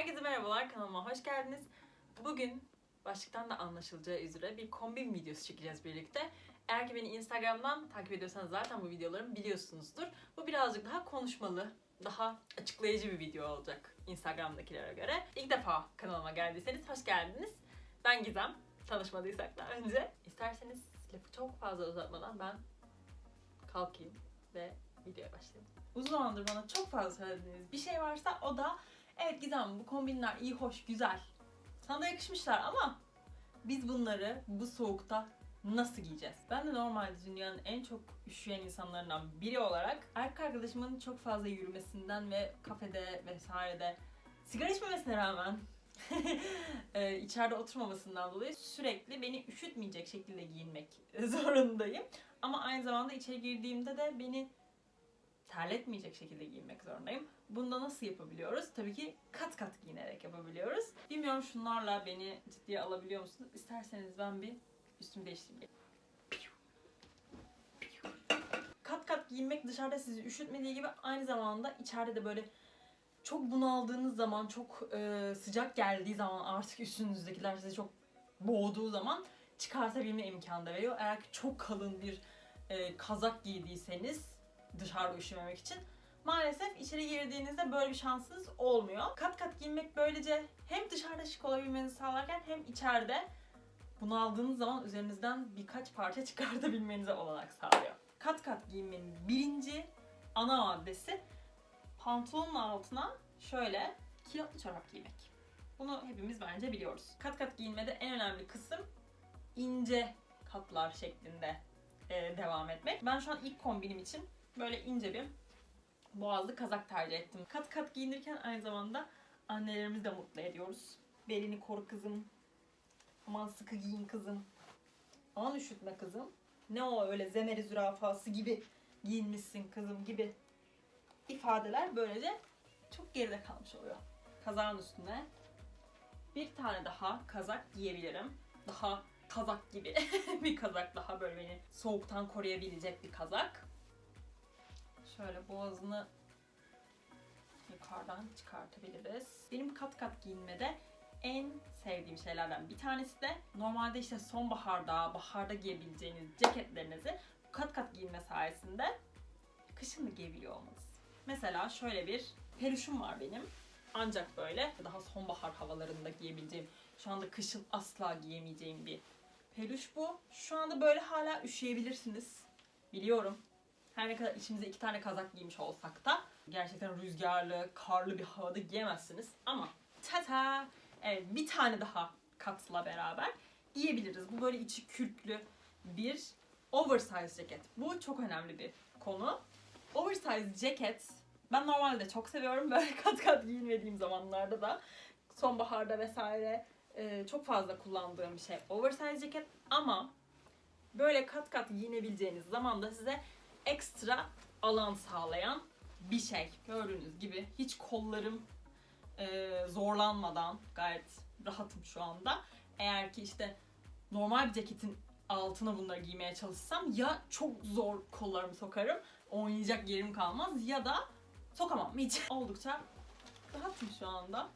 Herkese merhabalar kanalıma hoş geldiniz. Bugün başlıktan da anlaşılacağı üzere bir kombin videosu çekeceğiz birlikte. Eğer ki beni Instagram'dan takip ediyorsanız zaten bu videolarımı biliyorsunuzdur. Bu birazcık daha konuşmalı, daha açıklayıcı bir video olacak Instagram'dakilere göre. İlk defa kanalıma geldiyseniz hoş geldiniz. Ben Gizem. Tanışmadıysak daha önce. İsterseniz lafı çok fazla uzatmadan ben kalkayım ve videoya başlayalım. Uzun zamandır bana çok fazla söylediğiniz bir şey varsa o da evet Gizem bu kombinler iyi hoş güzel. Sana da yakışmışlar ama biz bunları bu soğukta nasıl giyeceğiz? Ben de normalde dünyanın en çok üşüyen insanlarından biri olarak erkek arkadaşımın çok fazla yürümesinden ve kafede vesairede sigara içmemesine rağmen e, içeride oturmamasından dolayı sürekli beni üşütmeyecek şekilde giyinmek zorundayım. Ama aynı zamanda içeri girdiğimde de beni terletmeyecek şekilde giyinmek zorundayım. Bunda nasıl yapabiliyoruz? Tabii ki kat kat giyinerek yapabiliyoruz. Bilmiyorum şunlarla beni ciddiye alabiliyor musunuz? İsterseniz ben bir üstümü değiştireyim. Kat kat giyinmek dışarıda sizi üşütmediği gibi aynı zamanda içeride de böyle çok bunaldığınız zaman, çok e, sıcak geldiği zaman artık üstünüzdekiler sizi çok boğduğu zaman çıkartabilme imkanı da veriyor. Eğer ki çok kalın bir e, kazak giydiyseniz dışarıda üşümemek için maalesef içeri girdiğinizde böyle bir şansınız olmuyor. Kat kat giyinmek böylece hem dışarıda şık olabilmenizi sağlarken hem içeride bunaldığınız zaman üzerinizden birkaç parça çıkartabilmenize olanak sağlıyor. Kat kat giyinmenin birinci ana maddesi pantolonun altına şöyle kilotlu çorap giymek. Bunu hepimiz bence biliyoruz. Kat kat giyinmede en önemli kısım ince katlar şeklinde e, devam etmek. Ben şu an ilk kombinim için böyle ince bir boğazlı kazak tercih ettim. Kat kat giyinirken aynı zamanda annelerimizi de mutlu ediyoruz. Belini koru kızım. Aman sıkı giyin kızım. Aman üşütme kızım. Ne o öyle zemeri zürafası gibi giyinmişsin kızım gibi ifadeler böylece çok geride kalmış oluyor. Kazağın üstüne bir tane daha kazak giyebilirim. Daha kazak gibi bir kazak daha böyle beni soğuktan koruyabilecek bir kazak. Şöyle boğazını yukarıdan çıkartabiliriz. Benim kat kat giyinmede en sevdiğim şeylerden bir tanesi de normalde işte sonbaharda, baharda giyebileceğiniz ceketlerinizi kat kat giyinme sayesinde kışın da giyebiliyor olmanız. Mesela şöyle bir peruşum var benim. Ancak böyle daha sonbahar havalarında giyebileceğim, şu anda kışın asla giyemeyeceğim bir peluş bu. Şu anda böyle hala üşüyebilirsiniz. Biliyorum. Her ne kadar içimize iki tane kazak giymiş olsak da gerçekten rüzgarlı, karlı bir havada giyemezsiniz. Ama tata evet bir tane daha katla beraber giyebiliriz. Bu böyle içi kürklü bir oversize ceket. Bu çok önemli bir konu. Oversize ceket ben normalde çok seviyorum böyle kat kat giyinmediğim zamanlarda da sonbaharda vesaire e, çok fazla kullandığım bir şey oversize ceket ama böyle kat kat giyinebileceğiniz zaman da size ekstra alan sağlayan bir şey. Gördüğünüz gibi hiç kollarım e, zorlanmadan gayet rahatım şu anda. Eğer ki işte normal bir ceketin altına bunları giymeye çalışsam ya çok zor kollarımı sokarım, oynayacak yerim kalmaz ya da sokamam hiç. Oldukça rahatım şu anda.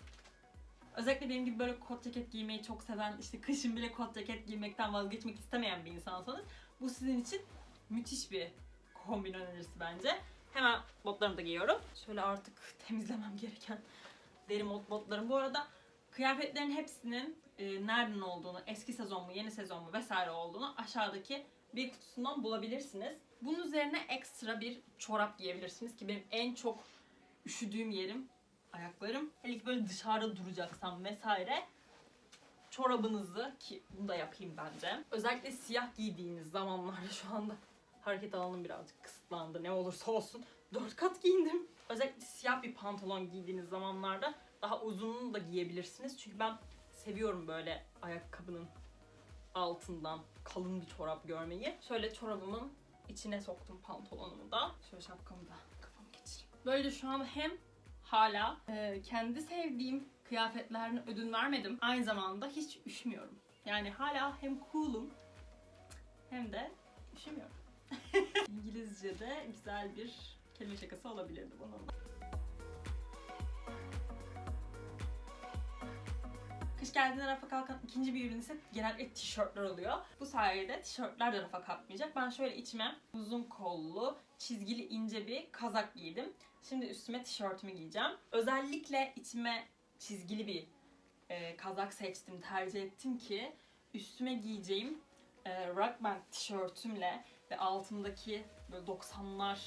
Özellikle benim gibi böyle kot ceket giymeyi çok seven, işte kışın bile kot ceket giymekten vazgeçmek istemeyen bir insansanız bu sizin için müthiş bir kombin önerisi bence. Hemen botlarımı da giyiyorum. Şöyle artık temizlemem gereken deri mod botlarım. Bu arada kıyafetlerin hepsinin e, nereden olduğunu, eski sezon mu, yeni sezon mu vesaire olduğunu aşağıdaki bir kutusundan bulabilirsiniz. Bunun üzerine ekstra bir çorap giyebilirsiniz ki benim en çok üşüdüğüm yerim ayaklarım. Hele ki böyle dışarıda duracaksam vesaire çorabınızı ki bunu da yapayım bence. Özellikle siyah giydiğiniz zamanlarda şu anda hareket alanım birazcık kısıtlandı ne olursa olsun. Dört kat giyindim. Özellikle siyah bir pantolon giydiğiniz zamanlarda daha uzununu da giyebilirsiniz. Çünkü ben seviyorum böyle ayakkabının altından kalın bir çorap görmeyi. Şöyle çorabımın içine soktum pantolonumu da. Şöyle şapkamı da kafam geçireyim. Böylece şu an hem hala e, kendi sevdiğim kıyafetlerine ödün vermedim. Aynı zamanda hiç üşümüyorum. Yani hala hem cool'um hem de üşümüyorum. İngilizce'de güzel bir kelime şakası olabilirdi bunun. Kış geldiğinde rafa kalkan ikinci bir ürün ise genellikle tişörtler oluyor. Bu sayede tişörtler de rafa kalkmayacak. Ben şöyle içime uzun kollu, çizgili ince bir kazak giydim. Şimdi üstüme tişörtümü giyeceğim. Özellikle içime çizgili bir e, kazak seçtim, tercih ettim ki üstüme giyeceğim e, rock tişörtümle ve altındaki böyle 90'lar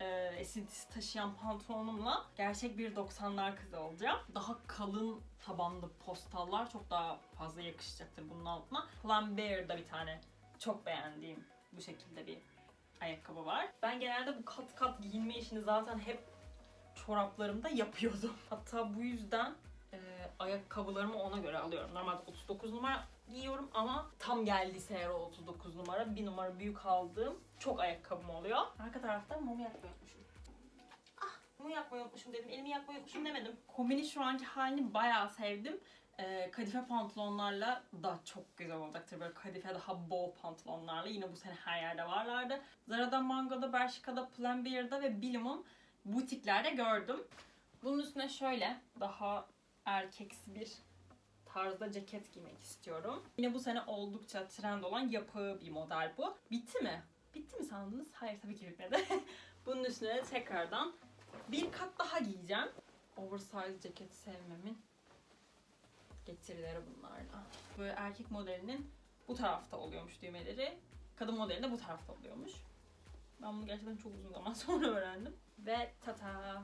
e, esintisi taşıyan pantolonumla gerçek bir 90'lar kızı olacağım. Daha kalın tabanlı postallar çok daha fazla yakışacaktır bunun altına. Flambear'da bir tane çok beğendiğim bu şekilde bir ayakkabı var. Ben genelde bu kat kat giyinme işini zaten hep çoraplarımda yapıyordum. Hatta bu yüzden e, ayakkabılarımı ona göre alıyorum. Normalde 39 numara giyiyorum ama tam geldiyse eğer o 39 numara bir numara büyük aldığım çok ayakkabım oluyor. Arka tarafta mum yakmayı unutmuşum. Ah mumu yakmayı unutmuşum dedim. Elimi yakmayı unutmuşum demedim. Kombinin şu anki halini bayağı sevdim. Ee, kadife pantolonlarla da çok güzel olacaktır. Böyle kadife daha bol pantolonlarla. Yine bu sene her yerde varlardı. Zara'da, Mango'da, Bershka'da, Pull&Bear'da ve Bilimum butiklerde gördüm. Bunun üstüne şöyle daha erkeksi bir tarzda ceket giymek istiyorum. Yine bu sene oldukça trend olan yapı bir model bu. Bitti mi? Bitti mi sandınız? Hayır tabii ki bitmedi. Bunun üstüne tekrardan bir kat daha giyeceğim. Oversize ceket sevmemin getirileri bunlarla. Böyle erkek modelinin bu tarafta oluyormuş düğmeleri. Kadın modeli de bu tarafta oluyormuş. Ben bunu gerçekten çok uzun zaman sonra öğrendim. Ve tata.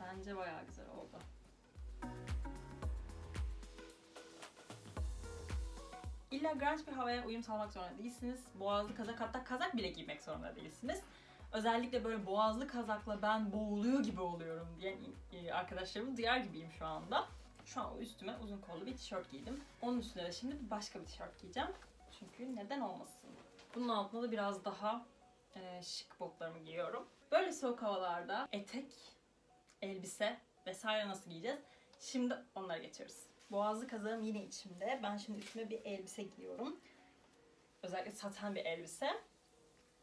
Bence bayağı güzel oldu. İlla grunge bir havaya uyum sağlamak zorunda değilsiniz. Boğazlı kazak hatta kazak bile giymek zorunda değilsiniz. Özellikle böyle boğazlı kazakla ben boğuluyor gibi oluyorum diyen e, arkadaşlarımı duyar gibiyim şu anda. Şu an üstüme uzun kollu bir tişört giydim. Onun üstüne de şimdi başka bir tişört giyeceğim. Çünkü neden olmasın? Bunun altına da biraz daha e, şık botlarımı giyiyorum. Böyle soğuk havalarda etek, elbise vesaire nasıl giyeceğiz? Şimdi onlara geçiyoruz. Boğazlı kazağım yine içimde. Ben şimdi üstüme bir elbise giyiyorum. Özellikle saten bir elbise.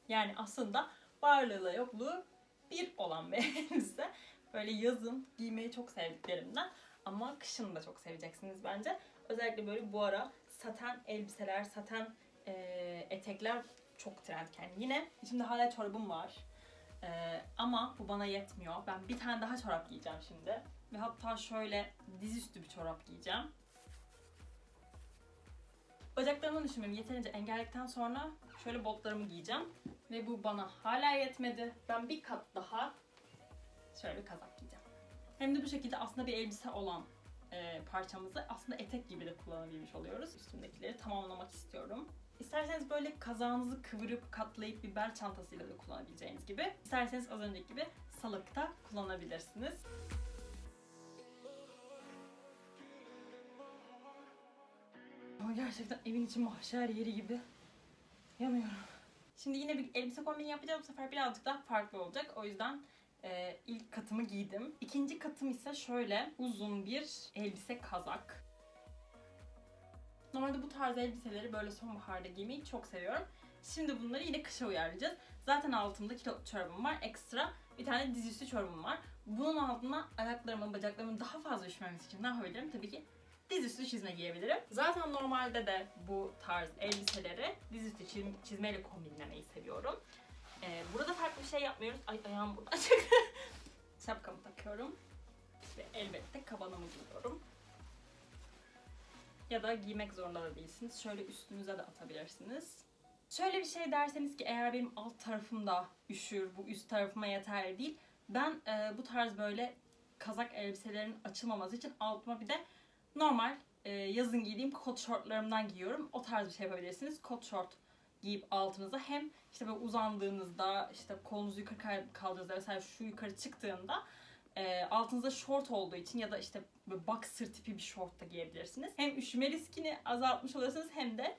Yani aslında varlığıyla yokluğu bir olan bir elbise. Böyle yazın giymeyi çok sevdiklerimden. Ama kışın da çok seveceksiniz bence. Özellikle böyle bu ara saten elbiseler, saten e, etekler çok trendken. Yine içimde hala çorabım var. E, ama bu bana yetmiyor. Ben bir tane daha çorap giyeceğim şimdi. Ve hatta şöyle dizüstü bir çorap giyeceğim. Bacaklarımı düşürmemi yeterince engelledikten sonra şöyle botlarımı giyeceğim. Ve bu bana hala yetmedi. Ben bir kat daha şöyle bir kazak giyeceğim. Hem de bu şekilde aslında bir elbise olan e, parçamızı aslında etek gibi de kullanabilmiş oluyoruz. Üstümdekileri tamamlamak istiyorum. İsterseniz böyle kazağınızı kıvırıp katlayıp bir bel çantasıyla da kullanabileceğiniz gibi. İsterseniz az önceki gibi salıkta kullanabilirsiniz. Ama gerçekten evin içi mahşer yeri gibi yanıyorum. Şimdi yine bir elbise kombini yapacağım. Bu sefer birazcık daha farklı olacak. O yüzden e, ilk katımı giydim. İkinci katım ise şöyle uzun bir elbise kazak. Normalde bu tarz elbiseleri böyle sonbaharda giymeyi çok seviyorum. Şimdi bunları yine kışa uyarlayacağız. Zaten altımda kilotlu çorabım var. Ekstra bir tane dizüstü çorabım var. Bunun altına ayaklarımın, bacaklarımın daha fazla üşümemesi için ne yapabilirim? Tabii ki dizüstü çizme giyebilirim. Zaten normalde de bu tarz elbiseleri dizüstü çiz- çizmeyle kombinlemeyi seviyorum. Ee, burada farklı bir şey yapmıyoruz. Ay ayağım burada açık. Şapkamı takıyorum. Ve elbette kabanımı giyiyorum. Ya da giymek zorunda da değilsiniz. Şöyle üstünüze de atabilirsiniz. Şöyle bir şey derseniz ki eğer benim alt tarafımda üşür, bu üst tarafıma yeterli değil. Ben e, bu tarz böyle kazak elbiselerin açılmaması için altıma bir de normal e, yazın giydiğim kot şortlarımdan giyiyorum. O tarz bir şey yapabilirsiniz. Kot şort giyip altınıza hem işte böyle uzandığınızda işte kolunuzu yukarı kaldırdığınızda vesaire şu yukarı çıktığında e, altınızda şort olduğu için ya da işte böyle boxer tipi bir şort da giyebilirsiniz. Hem üşüme riskini azaltmış oluyorsunuz hem de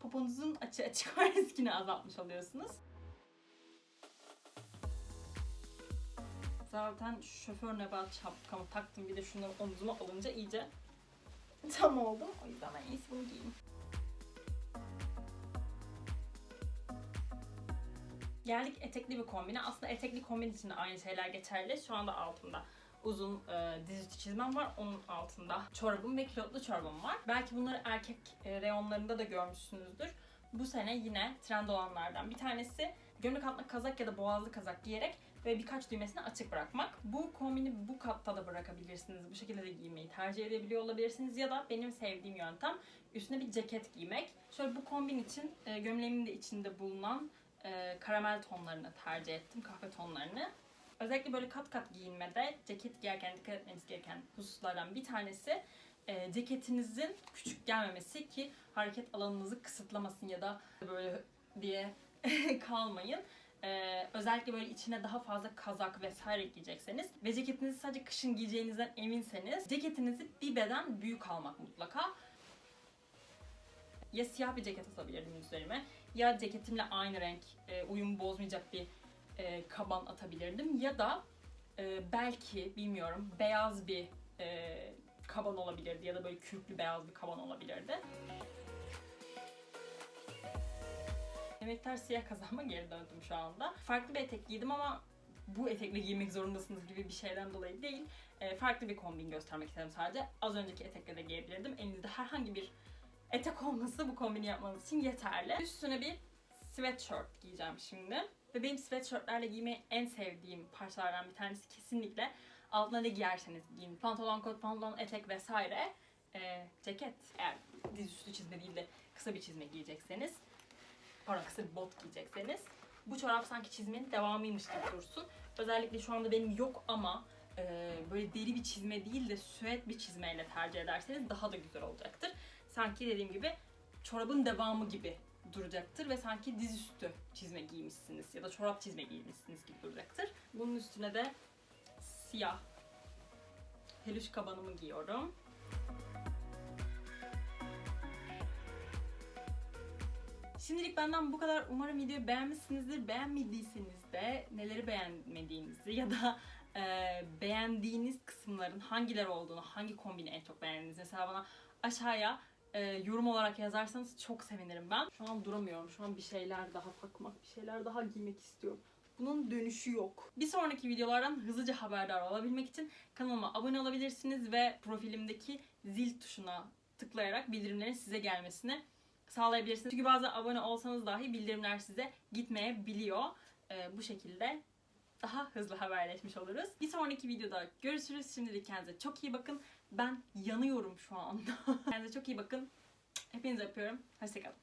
poponuzun açı açık var riskini azaltmış oluyorsunuz. Zaten şoför nebat şapkamı taktım bir de şunları omzuma alınca iyice tam oldum. O yüzden ben iyisi bunu giyeyim. Geldik etekli bir kombine. Aslında etekli kombin için de aynı şeyler geçerli. Şu anda altımda uzun e, dizüstü çizmem var. Onun altında çorabım ve kilotlu çorabım var. Belki bunları erkek e, reyonlarında da görmüşsünüzdür. Bu sene yine trend olanlardan bir tanesi gömlek altına kazak ya da boğazlı kazak giyerek ve birkaç düğmesini açık bırakmak. Bu kombini bu katta da bırakabilirsiniz. Bu şekilde de giymeyi tercih edebiliyor olabilirsiniz. Ya da benim sevdiğim yöntem üstüne bir ceket giymek. Şöyle bu kombin için e, gömleğimin de içinde bulunan e, karamel tonlarını tercih ettim. Kahve tonlarını. Özellikle böyle kat kat giyinmede ceket giyerken dikkat etmeniz gereken hususlardan bir tanesi e, ceketinizin küçük gelmemesi ki hareket alanınızı kısıtlamasın ya da böyle diye kalmayın. Ee, özellikle böyle içine daha fazla kazak vesaire giyecekseniz ve ceketinizi sadece kışın giyeceğinizden eminseniz ceketinizi bir beden büyük almak mutlaka. Ya siyah bir ceket atabilirdim üzerime ya ceketimle aynı renk e, uyum bozmayacak bir e, kaban atabilirdim ya da e, belki bilmiyorum beyaz bir e, kaban olabilirdi ya da böyle kürklü beyaz bir kaban olabilirdi. Emektar siyah kazanma geri döndüm şu anda. Farklı bir etek giydim ama bu etekle giymek zorundasınız gibi bir şeyden dolayı değil. E, farklı bir kombin göstermek istedim sadece. Az önceki etekle de giyebilirdim. Elinizde herhangi bir etek olması bu kombini yapmanız için yeterli. Üstüne bir sweatshirt giyeceğim şimdi. Ve benim sweatshirtlerle giymeyi en sevdiğim parçalardan bir tanesi kesinlikle altına ne giyerseniz giyin. Pantolon, kot pantolon, etek vesaire. E, ceket eğer dizüstü çizme değil de kısa bir çizme giyecekseniz pardon kısa bir bot giyecekseniz bu çorap sanki çizmenin devamıymış gibi dursun. Özellikle şu anda benim yok ama e, böyle deri bir çizme değil de süet bir çizmeyle tercih ederseniz daha da güzel olacaktır. Sanki dediğim gibi çorabın devamı gibi duracaktır ve sanki dizüstü çizme giymişsiniz ya da çorap çizme giymişsiniz gibi duracaktır. Bunun üstüne de siyah peluş kabanımı giyiyorum. Şimdilik benden bu kadar. Umarım videoyu beğenmişsinizdir. Beğenmediyseniz de neleri beğenmediğinizi ya da e, beğendiğiniz kısımların hangileri olduğunu, hangi kombini en çok beğendiğinizi mesela bana aşağıya e, yorum olarak yazarsanız çok sevinirim ben. Şu an duramıyorum. Şu an bir şeyler daha takmak, bir şeyler daha giymek istiyorum. Bunun dönüşü yok. Bir sonraki videolardan hızlıca haberdar olabilmek için kanalıma abone olabilirsiniz ve profilimdeki zil tuşuna tıklayarak bildirimlerin size gelmesini sağlayabilirsiniz. Çünkü bazen abone olsanız dahi bildirimler size gitmeyebiliyor. Ee, bu şekilde daha hızlı haberleşmiş oluruz. Bir sonraki videoda görüşürüz. Şimdilik kendinize çok iyi bakın. Ben yanıyorum şu anda. kendinize çok iyi bakın. Hepinizi öpüyorum. Hoşçakalın.